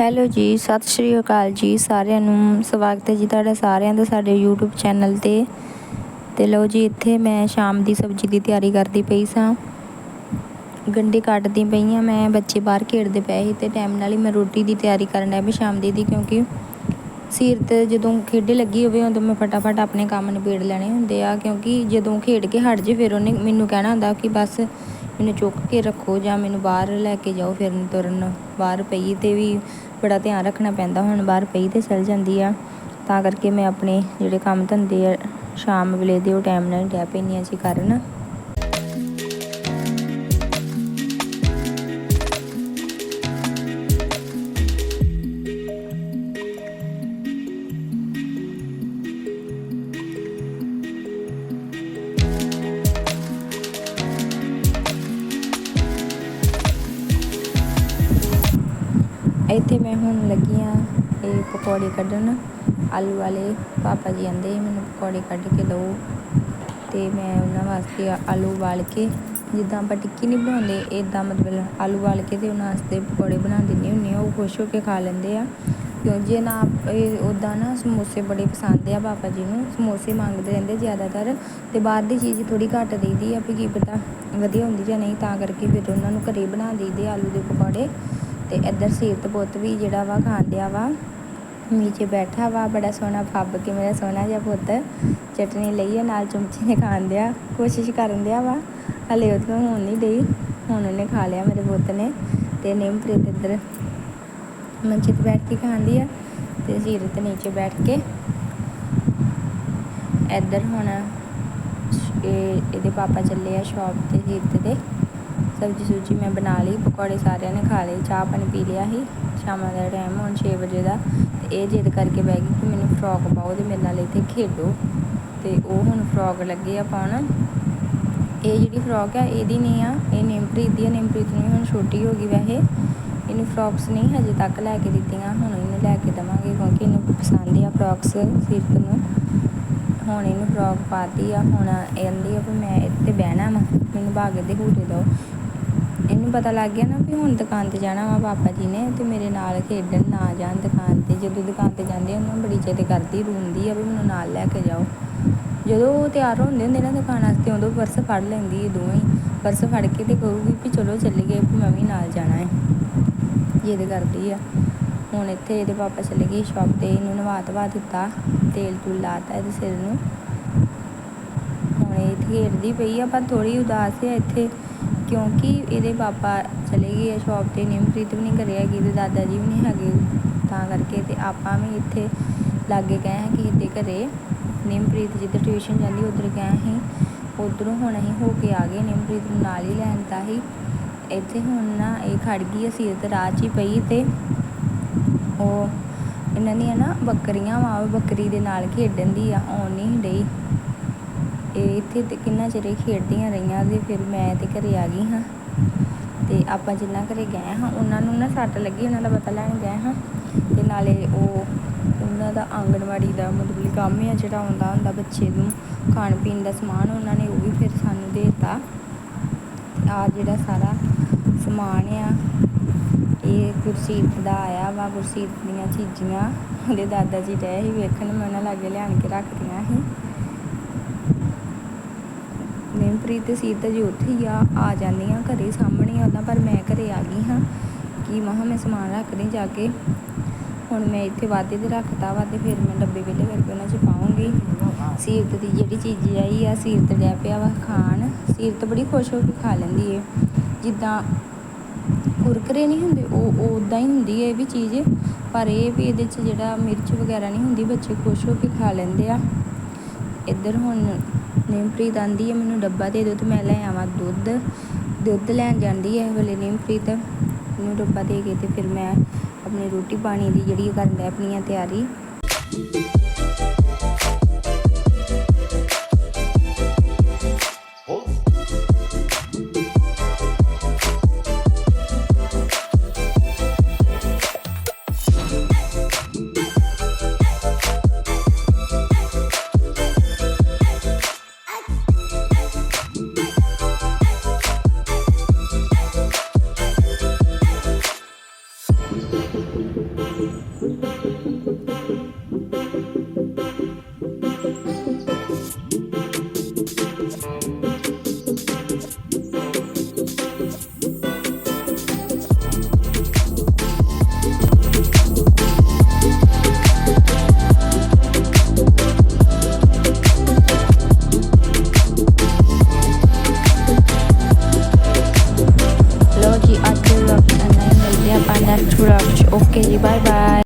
Hello ਜੀ, ਸਤਿ ਸ਼੍ਰੀ ਅਕਾਲ ਜੀ ਸਾਰਿਆਂ ਨੂੰ। ਸਵਾਗਤ ਹੈ ਜੀ ਤੁਹਾਡਾ ਸਾਰਿਆਂ ਦਾ ਸਾਡੇ YouTube ਚੈਨਲ ਤੇ। ਤੇ ਲਓ ਜੀ, ਇੱਥੇ ਮੈਂ ਸ਼ਾਮ ਦੀ ਸਬਜ਼ੀ ਦੀ ਤਿਆਰੀ ਕਰਦੀ ਪਈ ਸਾਂ। ਗੰਢੇ ਕੱਟਦੀ ਪਈ ਆ ਮੈਂ, ਬੱਚੇ ਬਾਹਰ ਖੇਡਦੇ ਪਏ ਸੀ ਤੇ ਟਾਈਮ ਨਾਲ ਹੀ ਮੈਂ ਰੋਟੀ ਦੀ ਤਿਆਰੀ ਕਰਨ ਡਿਆ ਸ਼ਾਮ ਦੀ ਦੀ ਕਿਉਂਕਿ 'ਤੇ ਜਦੋਂ ਖੇਡੇ ਲੱਗੀ ਹੋਵੇ ਉਦੋਂ ਮੈਂ ਫਟਾਫਟ ਆਪਣੇ ਕੰਮ ਨਿਬੇੜ ਲੈਣੇ ਹੁੰਦੇ ਆ ਕਿਉਂਕਿ ਜਦੋਂ ਖੇਡ ਕੇ ਹਟ ਜੇ ਫਿਰ ਉਹਨੇ ਮੈਨੂੰ ਕਹਿਣਾ ਹੁੰਦਾ ਕਿ ਬਸ ਮੈਨੂੰ ਚੁੱਕ ਕੇ ਰੱਖੋ ਜਾਂ ਮੈਨੂੰ ਬਾਹਰ ਲੈ ਕੇ ਜਾਓ ਫਿਰਨ ਤੁਰਨ। ਬਾਹਰ ਪਈ ਤੇ ਵੀ ਬੜਾ ਧਿਆਨ ਰੱਖਣਾ ਪੈਂਦਾ, ਹੁਣ ਬਾਹਰ ਪਈ ਤੇ ਚਲ ਜਾਂਦੀ ਆ। ਤਾਂ ਕਰਕੇ ਮੈਂ ਆਪਣੇ ਜਿਹੜੇ ਕੰਮ ਧੰਦੇ ਆ, ਸ਼ਾਮ ਵੇਲੇ ਦੇ ਉਹ ਟਾਈਮ ਨਾਲ ਡੈ ਪੈਂਦੀ ਆ ਜੀ ਕਰਨ। ਇੱਥੇ ਮੈਂ ਹੁਣ ਲੱਗੀ ਆ ਇਹ ਪਕੌੜੇ ਕੱਢਣ। ਆਲੂ ਵਾਲੇ ਪਾਪਾ ਜੀ ਆਂਦੇ ਮੈਨੂੰ ਪਕੌੜੇ ਕੱਢ ਕੇ ਦਿਓ ਤੇ ਮੈਂ ਉਹਨਾਂ ਵਾਸਤੇ ਆਲੂ ਉਬਾਲ ਕੇ, ਜਿੱਦਾਂ ਆਪਾਂ ਟਿੱਕੀ ਨਹੀਂ ਬਣਾਉਂਦੇ ਇਦਾਂ ਮਤਲਬ ਆਲੂ ਉਬਾਲ ਕੇ ਤੇ ਉਹਨਾਂ ਵਾਸਤੇ ਪਕੌੜੇ ਬਣਾ ਦਿੰਦੀ ਹੁੰਦੀ ਆ ਉਹ ਖੁਸ਼ ਹੋ ਕੇ ਖਾ ਲੈਂਦੇ ਆ। ਕਿਉਂ ਜੇ ਨਾ ਇਹ ਉੱਦਾਂ ਨਾ ਸਮੋਸੇ ਬੜੇ ਪਸੰਦ ਆ ਪਾਪਾ ਜੀ ਨੂੰ, ਸਮੋਸੇ ਮੰਗਦੇ ਰਹਿੰਦੇ ਜ਼ਿਆਦਾਤਰ ਤੇ ਬਾਹਰ ਦੀ ਚੀਜ਼ ਥੋੜੀ ਘੱਟ ਦੇਈਦੀ ਆ ਵੀ ਕੀ ਪਤਾ ਵਧੀਆ ਹੁੰਦੀ ਜਾਂ ਨਹੀਂ, ਤਾਂ ਕਰਕੇ ਫਿਰ ਉਹਨਾਂ ਨੂੰ ਘਰੇ ਬਣਾ ਦੇਈਦੇ ਆਲੂ ਦੇ ਪਕੌੜੇ। ਤੇ ਇੱਧਰ ਸੀਰਤ ਪੁੱਤ ਵੀ ਜਿਹੜਾ ਵਾ ਖਾਂਦਿਆ ਵਾ। ਨੀਚੇ ਬੈਠਾ ਵਾ, ਬੜਾ ਸੋਹਣਾ ਫੱਬ ਕੇ ਮੇਰਾ ਸੋਹਣਾ ਜਿਹਾ ਪੁੱਤ ਚਟਨੀ ਲਈ ਆ, ਨਾਲ ਚਮਚੇ ਨੇ ਖਾਂਦਿਆ ਕੋਸ਼ਿਸ਼ ਕਰਨ ਦਿਆ ਵਾ, ਹਲੇ ਉਹ ਤੋਂ ਹੁਣ ਨਹੀਂ ਡਈ। ਹੁਣ ਉਹਨੇ ਖਾ ਲਿਆ ਮੇਰੇ ਪੁੱਤ ਨੇ ਤੇ ਨਿੰਮਪ੍ਰੀਤ ਇੱਧਰ ਮੰਚੇ ਤੇ ਬੈਠ ਕੇ ਖਾਂਦੀ ਆ ਤੇ ਸੀਰਤ ਨੀਚੇ ਬੈਠ ਕੇ। ਇੱਧਰ ਹੁਣ ਇਹ, ਇਹਦੇ ਪਾਪਾ ਚੱਲੇ ਆ ਸ਼ਾਪ ਤੇ ਸੀਰਤ ਦੇ। ਸਬਜ਼ੀ ਸੁਬਜ਼ੀ ਮੈਂ ਬਣਾ ਲਈ, ਪਕੌੜੇ ਸਾਰਿਆਂ ਨੇ ਖਾ ਲਏ, ਚਾਹ ਪਾਣੀ ਪੀ ਲਿਆ ਸੀ, ਸ਼ਾਮਾਂ ਦਾ ਟਾਈਮ ਹੁਣ 6 ਵਜੇ ਦਾ, ਤੇ ਇਹ ਜਿੱਦ ਕਰਕੇ ਬਹਿ ਗਈ ਕਿ ਮੈਨੂੰ ਫਰੋਕ ਪਾਓ ਤੇ ਮੇਰੇ ਨਾਲ ਇੱਥੇ ਖੇਡੋ, ਤੇ ਉਹ ਹੁਣ ਫਰੋਕ ਲੱਗੇ ਆ ਪਾਉਣ। ਇਹ ਜਿਹੜੀ ਫਰੋਕ ਆ, ਇਹਦੀ ਨਹੀਂ ਆ, ਇਹ ਨਿੰਮਪ੍ਰੀਤ ਦੀ ਆ, ਨਿੰਮਪ੍ਰੀਤ ਨੂੰ ਹੁਣ ਛੋਟੀ ਹੋ ਗਈ ਵੈਸੇ। ਇਹਨੂੰ ਫਰੋਕਸ ਨਹੀਂ ਹਜੇ ਤੱਕ ਲੈ ਕੇ ਦਿੱਤੀਆਂ, ਹੁਣ ਇਹਨੂੰ ਲੈ ਕੇ ਦਵਾਂਗੇ ਕਿਉਂਕਿ ਇਹਨੂੰ ਪਸੰਦ ਆ ਫਰੋਕਸ ਸਿਰਫ ਨੂੰ। ਹੁਣ ਇਹਨੂੰ ਫਰੋਕ ਪਾਤੀ ਆ, ਹੁਣ ਕਹਿੰਦੀ ਆ ਵੀ ਮੈਂ ਇੱਥੇ ਬਹਿਣਾ ਵਾ, ਮੈਨੂੰ ਭਾਗੇ ਦੇ ਹੂਟੇ ਦਿਓ ਇਹਨੂੰ ਪਤਾ ਲੱਗ ਗਿਆ ਨਾ ਵੀ ਹੁਣ ਦੁਕਾਨ ਤੇ ਜਾਣਾ ਵਾ ਪਾਪਾ ਜੀ ਨੇ ਤੇ ਮੇਰੇ ਨਾਲ ਖੇਡਣ ਨਾ ਜਾਣ ਦੁਕਾਨ ਤੇ। ਜਦੋਂ ਦੁਕਾਨ ਤੇ ਜਾਂਦੇ ਉਹਨੂੰ ਬੜੀ ਚੇਤੇ ਕਰਦੀ ਰੋਂਦੀ ਆ ਵੀ ਮੈਨੂੰ ਨਾਲ ਲੈ ਕੇ ਜਾਓ। ਜਦੋਂ ਉਹ ਤਿਆਰ ਹੁੰਦੇ ਹੁੰਦੇ ਨਾ ਦੁਕਾਨ ਵਾਸਤੇ, ਉਦੋਂ ਪਰਸ ਫੜ ਲੈਂਦੀ ਇਹ ਦੋਵੇਂ ਪਰਸ ਫੜ ਕੇ ਤੇ ਕਹੂਗੀ ਵੀ ਚਲੋ ਚੱਲੀਏ, ਵੀ ਮੈਂ ਵੀ ਨਾਲ ਜਾਣਾ ਹੈ ਜਿੱਦ ਕਰਦੀ ਆ। ਹੁਣ ਇੱਥੇ ਇਹਦੇ ਪਾਪਾ ਚਲੇ ਗਏ ਸ਼ਾਪ ਤੇ, ਇਹਨੂੰ ਨਵਾ ਧਵਾ ਦਿੱਤਾ, ਤੇਲ ਤੂਲ ਲਾਤਾ ਇਹਦੇ ਸਿਰ ਨੂੰ। ਹੁਣ ਇਹ ਖੇਡਦੀ ਪਈ ਆ, ਪਰ ਥੋੜੀ ਉਦਾਸ ਹੈ ਇੱਥੇ, ਕਿਉਂਕਿ ਇਹਦੇ ਪਾਪਾ ਚਲੇ ਗਏ ਆ ਸ਼ਾਪ ਤੇ ਨਿਮਪ੍ਰੀਤ ਵੀ ਨਹੀਂ ਘਰੇ ਹੈਗੀ ਇਹਦੇ ਦਾਦਾ ਜੀ ਵੀ ਨਹੀਂ ਹੈਗੇ। ਤਾਂ ਕਰਕੇ ਤੇ ਆਪਾਂ ਵੀ ਇੱਥੇ ਲਾਗੇ ਗਏ ਹਾਂ ਕਿ ਇਹਦੇ ਘਰੇ। ਨਿਮਪ੍ਰੀਤ ਜਿੱਧਰ ਟਿਊਸ਼ਨ ਜਾਂਦੀ, ਉਧਰ ਗਏ ਸੀ। ਉਧਰੋਂ ਹੁਣ ਅਸੀਂ ਹੋ ਕੇ ਆ ਗਏ ਨਿਮਪ੍ਰੀਤ ਨੂੰ ਨਾਲ ਹੀ ਲੈਣ ਤਾਂ ਹੀ। ਇੱਥੇ ਹੁਣ ਨਾ ਇਹ ਖੜ ਗਈ ਅਸੀਂ ਤੇ ਰਾਹ 'ਚ ਹੀ ਪਈ ਤੇ ਉਹ ਇਹਨਾਂ ਦੀਆਂ ਨਾ ਬੱਕਰੀਆਂ ਵਾ ਬੱਕਰੀ ਦੇ ਨਾਲ ਖੇਡਣ ਦੀ ਆ, ਆਉਣ ਨਹੀਂ ਡਈ। ਇਹ ਇੱਥੇ ਤੇ ਕਿੰਨਾ ਚਿਰ ਖੇਡਦੀਆਂ ਰਹੀਆਂ ਤੇ ਫਿਰ ਮੈਂ ਤੇ ਘਰੇ ਆ ਗਈ ਹਾਂ। ਤੇ ਆਪਾਂ ਜਿੰਨਾ ਘਰੇ ਗਏ ਹਾਂ, ਉਹਨਾਂ ਨੂੰ ਨਾ ਸੱਟ ਲੱਗੀ, ਉਹਨਾਂ ਦਾ ਪਤਾ ਲੈਣ ਗਏ ਹਾਂ। ਤੇ ਨਾਲੇ ਉਹ, ਉਹਨਾਂ ਦਾ ਆਂਗਣਵਾੜੀ ਦਾ ਮਤਲਬ ਕੰਮ ਆ ਜਿਹੜਾ ਆਉਂਦਾ ਹੁੰਦਾ ਬੱਚੇ ਨੂੰ, ਖਾਣ ਪੀਣ ਦਾ ਸਮਾਨ, ਉਹਨਾਂ ਨੇ ਉਹ ਵੀ ਫਿਰ ਸਾਨੂੰ ਦੇ ਦਿੱਤਾ। ਆ ਜਿਹੜਾ ਸਾਰਾ ਸਮਾਨ ਆ ਇਹ ਗੁਰਸੀਰਤ ਦਾ ਆਇਆ ਵਾ, ਗੁਰਸੀਤ ਦੀਆਂ ਚੀਜ਼ੀਆਂ। ਉਹਦੇ ਦਾਦਾ ਜੀ ਡਏ ਸੀ ਵੇਖਣ, ਮੈਂ ਉਹਨਾਂ ਲਾਗੇ ਲਿਆਣ ਕੇ ਰੱਖਦੀਆਂ ਸੀ। ਨਿਮਪ੍ਰੀਤ ਸੀਤ ਜੀ ਉੱਥੇ ਹੀ ਆ ਆ ਜਾਂਦੀਆਂ ਘਰੇ ਸਾਹਮਣੇ ਆਉਂਦਾ ਪਰ ਮੈਂ ਘਰੇ ਆ ਗਈ ਹਾਂ। ਕਿ ਮਹਾ ਮੈਂ ਸਮਾਨ ਰੱਖਦੀ ਜਾ ਕੇ। ਹੁਣ ਮੈਂ ਇੱਥੇ ਵਾਧੇ ਤੇ ਰੱਖਤਾ ਵਾ ਤੇ ਫਿਰ ਮੈਂ ਡੱਬੇ ਵੇਲੇ ਕਰਕੇ ਉਹਨਾਂ 'ਚ ਪਾਉਂਗੀ। ਸੀਰਤ ਦੀ ਜਿਹੜੀ ਚੀਜ਼ ਆਈ ਆ, ਸੀਰਤ ਡੈ ਪਿਆ ਵਾ ਖਾਣ। ਸੀਰਤ ਬੜੀ ਖੁਸ਼ ਹੋ ਕੇ ਖਾ ਲੈਂਦੀ ਏ। ਜਿੱਦਾਂ ਕੁਰਕਰੇ ਨਹੀਂ ਹੁੰਦੇ, ਉਹ ਉਦਾਂ ਹੀ ਹੁੰਦੀ ਹੈ ਇਹ ਵੀ ਚੀਜ਼, ਪਰ ਇਹ ਵੀ ਇਹਦੇ 'ਚ ਜਿਹੜਾ ਮਿਰਚ ਵਗੈਰਾ ਨਹੀਂ ਹੁੰਦੀ, ਬੱਚੇ ਖੁਸ਼ ਹੋ ਕੇ ਖਾ ਲੈਂਦੇ ਆ। ਇੱਧਰ ਹੁਣ ਨਿਮਪ੍ਰੀਤ ਆਂਦੀ ਹੈ, ਮੈਨੂੰ ਡੱਬਾ ਦੇ ਦਿਓ ਤੇ ਮੈਂ ਲੈ ਆਵਾਂ ਦੁੱਧ। ਦੁੱਧ ਲੈਣ ਜਾਂਦੀ ਹੈ ਵੇਲੇ ਨਿਮਪ੍ਰੀਤ। ਮੈਨੂੰ ਡੱਬਾ ਦੇ ਕੇ ਤੇ ਫਿਰ ਮੈਂ ਆਪਣੀ ਰੋਟੀ ਪਾਣੀ ਦੀ ਜਿਹੜੀ ਕਰਨ ਲੈ ਆਪਣੀਆਂ ਤਿਆਰੀ।